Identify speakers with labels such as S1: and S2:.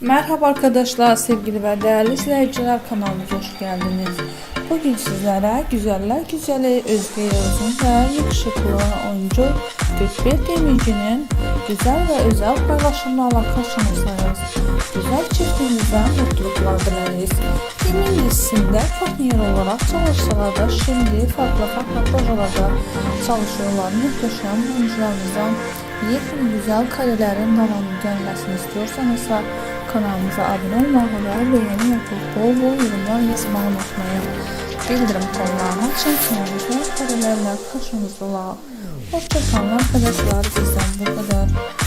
S1: Merhaba arkadaşlar, sevgili ve değerli izleyiciler kanalımıza hoş geldiniz. Bugün sizlere güzeller güzeli Özge Yağız'ın ve yakışıklı oyuncu Gökbek Demirci'nin güzel ve özel paylaşımlarla karşınızdayız. Güzel çiftimizden mutluluklar dileriz. Demin dizisinde partner olarak çalışsalar da şimdi farklı farklı projelerde çalışıyorlar. Muhteşem oyuncularımızdan yepyeni güzel karelerin devamı gelmesini istiyorsanız da kanalımıza abone olmayı ve beğeni yapıp bol bol yorumlar yazmayı unutmayın. Bildirim açın ki güzel karelerle karşınızda olalım. Hoşçakalın arkadaşlar bizden bu kadar.